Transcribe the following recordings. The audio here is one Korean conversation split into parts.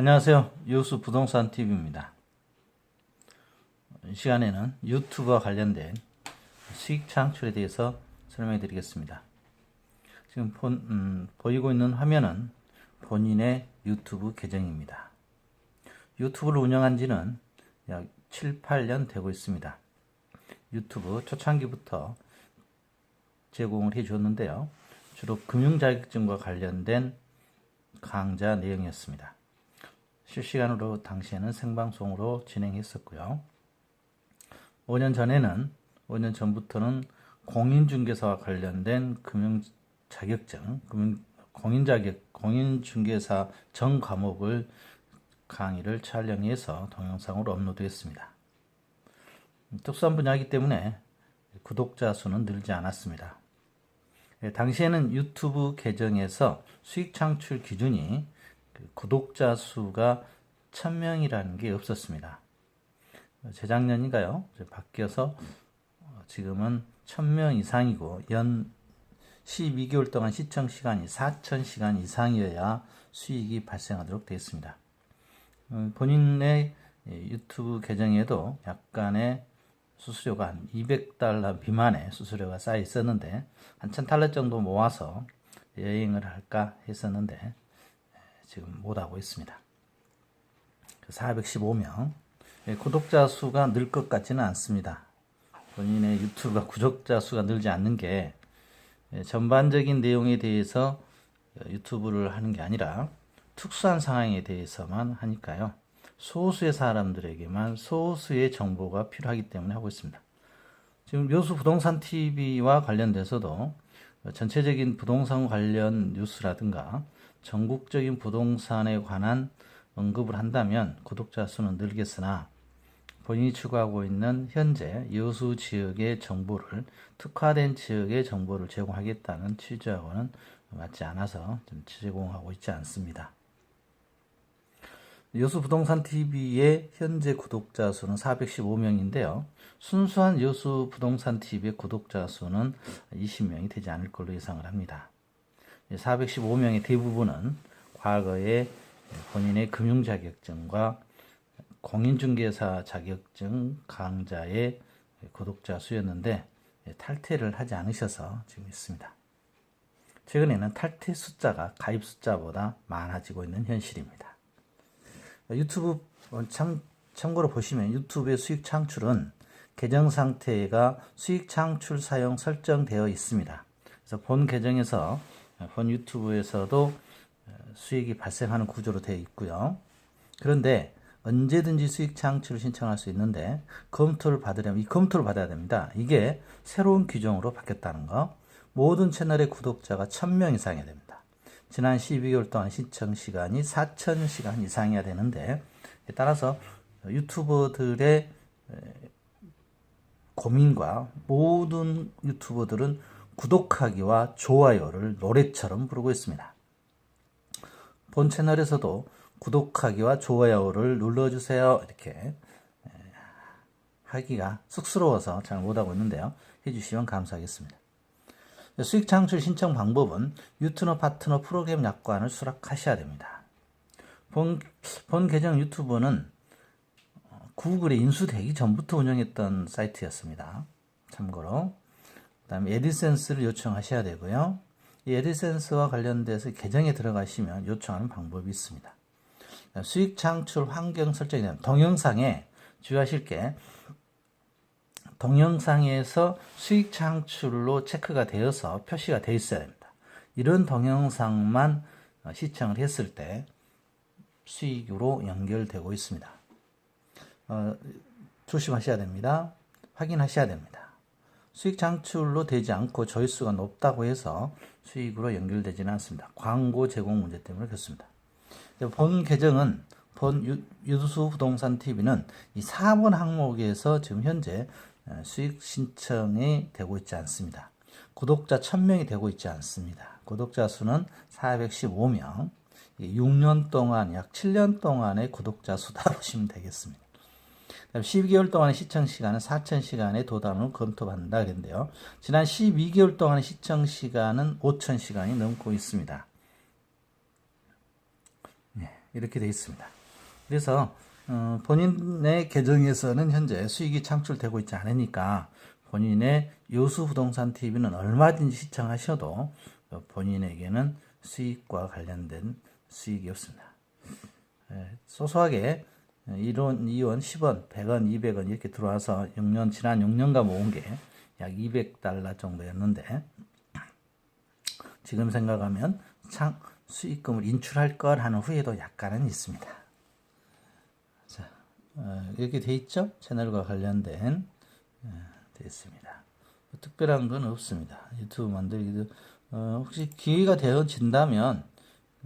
안녕하세요. 유수 부동산 TV입니다. 이 시간에는 유튜브와 관련된 수익 창출에 대해서 설명해 드리겠습니다. 지금 본, 음, 보이고 있는 화면은 본인의 유튜브 계정입니다. 유튜브를 운영한 지는 약 7, 8년 되고 있습니다. 유튜브 초창기부터 제공을 해 주었는데요. 주로 금융 자격증과 관련된 강좌 내용이었습니다. 실시간으로 당시에는 생방송으로 진행했었고요. 5년 전에는 5년 전부터는 공인중개사와 관련된 금융 자격증, 금융 공인 자격, 공인 중개사 전 과목을 강의를 촬영해서 동영상으로 업로드했습니다. 특수한 분야이기 때문에 구독자 수는 늘지 않았습니다. 예, 당시에는 유튜브 계정에서 수익 창출 기준이 그 구독자 수가 1000명이라는 게 없었습니다. 재작년인가요? 바뀌어서 어, 지금은 1000명 이상이고 연 12개월 동안 시청 시간이 4000시간 이상이어야 수익이 발생하도록 되어 있습니다. 어, 본인의 유튜브 계정에도 약간의 수수료가 한 200달러 미만의 수수료가 쌓여 있었는데 한 1000달러 정도 모아서 여행을 할까 했었는데 지금 못하고 있습니다. 415명 구독자 수가 늘 것 같지는 않습니다. 본인의 유튜브가 구독자 수가 늘지 않는 게 예, 전반적인 내용에 대해서 유튜브를 하는 게 아니라 특수한 상황에 대해서만 하니까요. 소수의 사람들에게만 소수의 정보가 필요하기 때문에 하고 있습니다. 지금 묘수 부동산 TV와 관련돼서도 전체적인 부동산 관련 뉴스라든가 전국적인 부동산에 관한 언급을 한다면 구독자 수는 늘겠으나 본인이 추구하고 있는 현재 여수 지역의 정보를 특화된 지역의 정보를 제공하겠다는 취지하고는 맞지 않아서 좀 제공하고 있지 않습니다. 여수 부동산 TV의 현재 구독자 수는 415명인데요. 순수한 여수 부동산 TV의 구독자 수는 20명이 되지 않을 걸로 예상을 합니다. 415명의 대부분은 과거에 본인의 금융 자격증과 공인중개사 자격증 강좌의 구독자 수였는데 탈퇴를 하지 않으셔서 지금 있습니다. 최근에는 탈퇴 숫자가 가입 숫자보다 많아지고 있는 현실입니다. 유튜브 참, 참고로 보시면 유튜브의 수익 창출은 계정 상태가 수익 창출 사용 설정되어 있습니다. 그래서 본 계정에서 본 유튜브에서도 수익이 발생하는 구조로 되어 있고요. 그런데 언제든지 수익 창출을 신청할 수 있는데 검토를 받으려면 이 검토를 받아야 됩니다. 이게 새로운 규정으로 바뀌었다는 거. 모든 채널의 구독자가 1000명 이상이어야 됩니다. 지난 12개월 동안 시청 시간이 4000시간 이상이어야 되는데 따라서 유튜버들의 고민과 모든 유튜버들은 구독하기와 좋아요를 노래처럼 부르고 있습니다. 본 채널에서도 구독하기와 좋아요를 눌러주세요. 이렇게 하기가 쑥스러워서 잘 못하고 있는데요. 해주시면 감사하겠습니다. 수익 창출 신청 방법은 유튜너 파트너 프로그램 약관을 수락하셔야 됩니다. 본, 본 계정 유튜브는 구글에 인수되기 전부터 운영했던 사이트였습니다. 참고로. 그 다음에 에디센스를 요청하셔야 되고요. 이 에디센스와 관련돼서 계정에 들어가시면 요청하는 방법이 있습니다. 수익 창출 환경 설정이 되면 동영상에 주의하실 게 동영상에서 수익 창출로 체크가 되어서 표시가 되어 있어야 됩니다. 이런 동영상만 시청을 했을 때 수익으로 연결되고 있습니다. 어, 조심하셔야 됩니다. 확인하셔야 됩니다. 수익 창출로 되지 않고 조회수가 높다고 해서 수익으로 연결되지는 않습니다. 광고 제공 문제 때문에 그렇습니다. 본 계정은 본 유, 유수 부동산 TV는 이 4번 항목에서 지금 현재 어, 수익 신청이 되고 있지 않습니다. 구독자 1000명이 되고 있지 않습니다. 구독자 수는 415명, 6년 동안, 약 7년 동안의 구독자 수다 보시면 되겠습니다. 12개월 동안의 시청 시간은 4,000시간에 도달을 검토받는다 그랬는데요. 지난 12개월 동안의 시청 시간은 5,000시간이 넘고 있습니다. 네. 이렇게 되어 있습니다. 그래서 어, 본인의 계정에서는 현재 수익이 창출되고 있지 않으니까 본인의 요수 부동산 TV는 얼마든지 시청하셔도 어, 본인에게는 수익과 관련된 수익이 없습니다. 예, 소소하게 1원, 2원, 10원, 100원, 200원 이렇게 들어와서 6년, 지난 6년간 모은 게 약 200달러 정도였는데 지금 생각하면 참 수익금을 인출할 걸 하는 후회도 약간은 있습니다. 자, 어, 이렇게 돼 있죠? 채널과 관련된 어, 돼 있습니다. 특별한 건 없습니다. 유튜브 만들기도 어, 혹시 기회가 되어진다면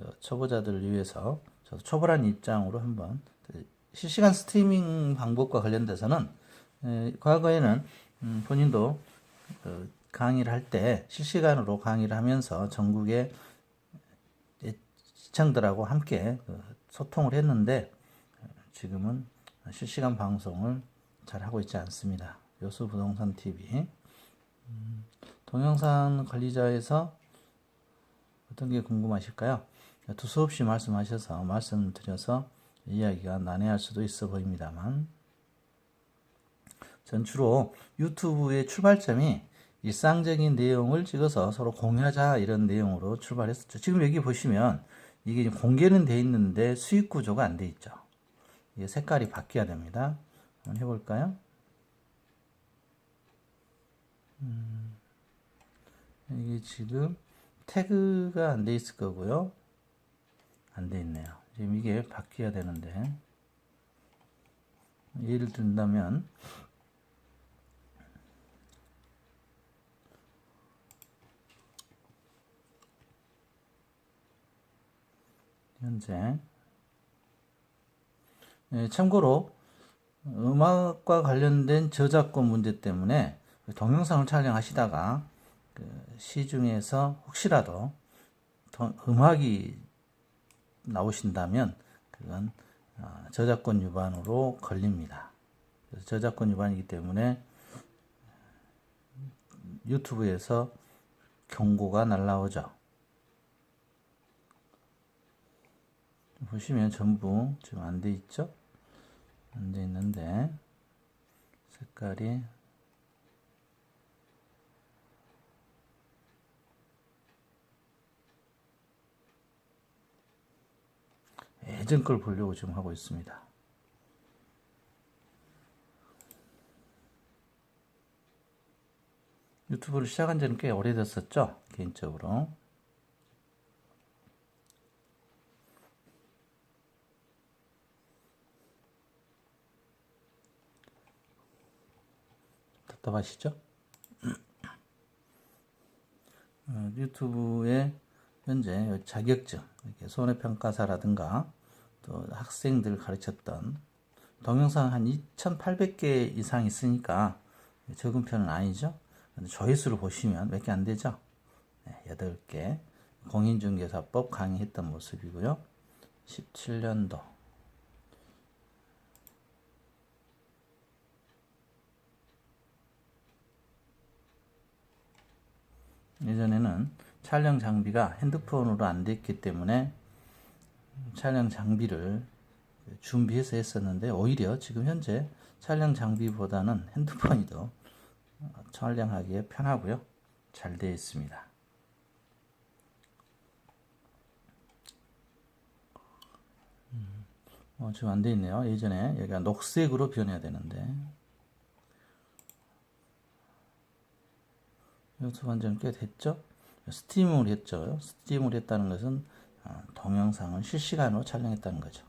어, 초보자들을 위해서 저도 초보란 입장으로 한번 실시간 스트리밍 방법과 관련돼서는 에, 과거에는 음, 본인도 그 강의를 할 때 실시간으로 강의를 하면서 전국의 시청들하고 함께 그 소통을 했는데 어, 지금은 실시간 방송을 잘 하고 있지 않습니다. 요수 부동산 TV 음, 동영상 관리자에서 어떤 게 궁금하실까요? 두서없이 말씀하셔서 말씀드려서 이야기가 난해할 수도 있어 보입니다만 전 주로 유튜브의 출발점이 일상적인 내용을 찍어서 서로 공유하자 이런 내용으로 출발했었죠. 지금 여기 보시면 이게 공개는 돼 있는데 수익 구조가 안 돼 있죠. 이게 색깔이 바뀌어야 됩니다. 한번 해볼까요? 음, 이게 지금 태그가 안 돼 있을 거고요. 안 돼 있네요. 지금 이게 바뀌어야 되는데. 예를 든다면 현재. 예, 참고로 음악과 관련된 저작권 문제 때문에 동영상을 촬영하시다가 그 시중에서 혹시라도 음악이 나오신다면 그건 어, 저작권 위반으로 걸립니다. 저작권 위반이기 때문에 유튜브에서 경고가 날라오죠. 보시면 전부 지금 안 돼 있죠? 안 돼 있는데 색깔이 예전 걸 보려고 지금 하고 있습니다. 유튜브를 시작한 지는 꽤 오래됐었죠, 개인적으로. 답답하시죠? 어, 유튜브에 현재 자격증, 손해평가사라든가 또 학생들 가르쳤던 동영상 한 2,800개 이상 있으니까 적은 편은 아니죠. 조회수를 보시면 몇 개 안 되죠. 네, 8개. 공인중개사법 강의했던 모습이고요. 17년도. 예전에는 촬영 장비가 핸드폰으로 안 됐기 때문에 촬영 장비를 준비해서 했었는데 오히려 지금 현재 촬영 장비보다는 핸드폰이 더 촬영하기에 편하고요. 잘 되어 있습니다. 음, 어, 지금 안 되어 있네요. 예전에 여기가 녹색으로 변해야 되는데 유튜브 한지는 꽤 됐죠? 스팀을 했죠. 스팀을 했다는 것은 어, 동영상을 실시간으로 촬영했다는 거죠.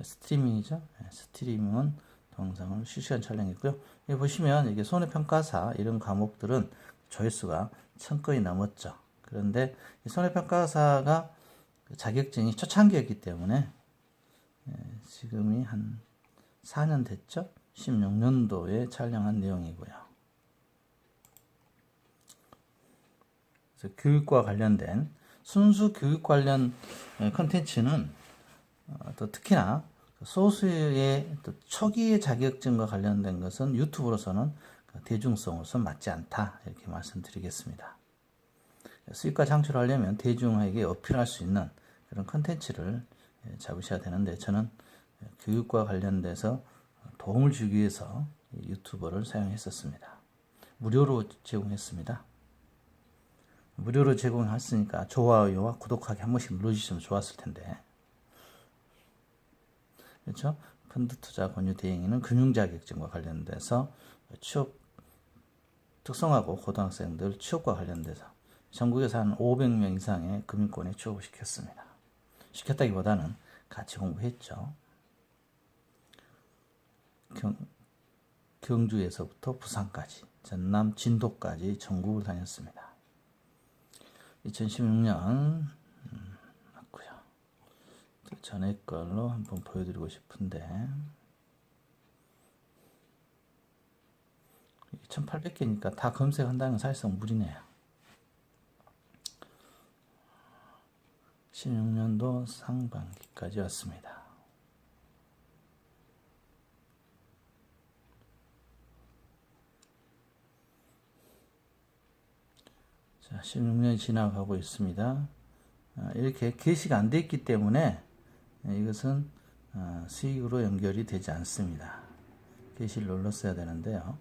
스트리밍이죠. 네, 스트리밍은 동영상을 실시간 촬영했고요. 여기 보시면 이게 손해평가사 이런 과목들은 조회수가 천 건이 넘었죠. 그런데 손해평가사가 자격증이 초창기였기 때문에 예, 지금이 한 4년 됐죠. 16년도에 촬영한 내용이고요. 교육과 관련된 순수 교육 관련 컨텐츠는 어, 또 특히나 소수의 또 초기의 자격증과 관련된 것은 유튜브로서는 그 대중성으로서 맞지 않다 이렇게 말씀드리겠습니다. 수익과 창출하려면 대중에게 어필할 수 있는 그런 컨텐츠를 예, 잡으셔야 되는데 저는 교육과 관련돼서 도움을 주기 위해서 이 유튜버를 사용했었습니다. 무료로 제공했습니다. 무료로 제공했으니까 좋아요와 구독하기 한 번씩 눌러주시면 좋았을 텐데. 그렇죠? 펀드 투자 권유 대행에는 금융 자격증과 관련돼서 취업 특성화고 고등학생들 취업과 관련돼서 전국에서 한 500명 이상의 금융권에 취업을 시켰습니다. 시켰다기보다는 같이 공부했죠. 경, 경주에서부터 부산까지, 전남 진도까지 전국을 다녔습니다. 2016년 음, 맞고요. 그 전에 걸로 한번 보여드리고 싶은데 1800개니까 다 검색한다는 건 사실상 무리네요. 16년도 상반기까지 왔습니다. 자, 16년이 지나가고 있습니다. 아, 이렇게 게시가 안 돼 있기 때문에 이것은 아, 수익으로 연결이 되지 않습니다. 게시를 눌렀어야 되는데요.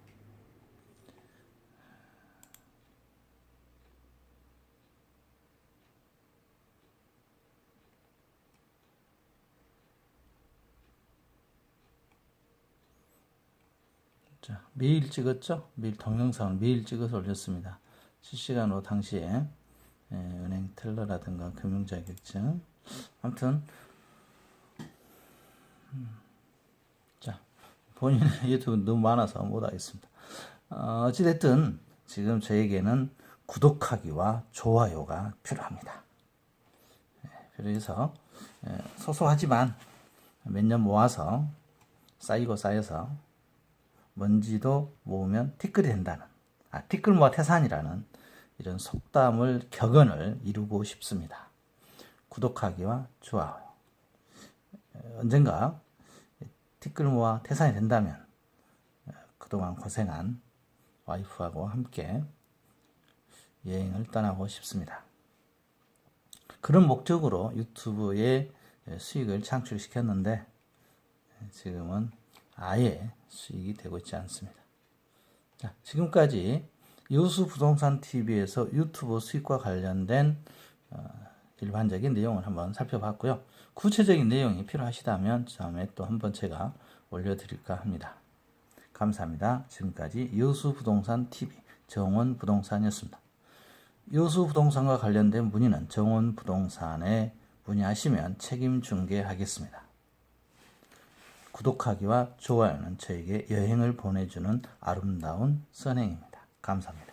자, 매일 찍었죠? 매일 동영상을 매일 찍어서 올렸습니다. 실시간으로 당시에 예, 은행 텔러라든가 금융자격증 아무튼 음, 자 본인의 유튜브 너무 많아서 못하겠습니다. 어, 어찌됐든 지금 저에게는 구독하기와 좋아요가 필요합니다. 예, 그래서 예, 소소하지만 몇 년 모아서 쌓이고 쌓여서 먼지도 모으면 티끌이 된다는 아, 티끌 모아 태산이라는 이런 속담을 격언을 이루고 싶습니다. 구독하기와 좋아요. 언젠가 티끌 모아 태산이 된다면 그동안 고생한 와이프하고 함께 여행을 떠나고 싶습니다. 그런 목적으로 유튜브에 수익을 창출시켰는데 지금은 아예 수익이 되고 있지 않습니다. 자, 지금까지 여수 부동산 TV에서 유튜브 수익과 관련된 어, 일반적인 내용을 한번 살펴봤고요. 구체적인 내용이 필요하시다면 다음에 또 한번 제가 올려드릴까 합니다. 감사합니다. 지금까지 여수 부동산 TV 정원 부동산이었습니다. 여수 부동산과 관련된 문의는 정원 부동산에 문의하시면 책임 중개하겠습니다. 구독하기와 좋아요는 저에게 여행을 보내주는 아름다운 선행입니다. 감사합니다.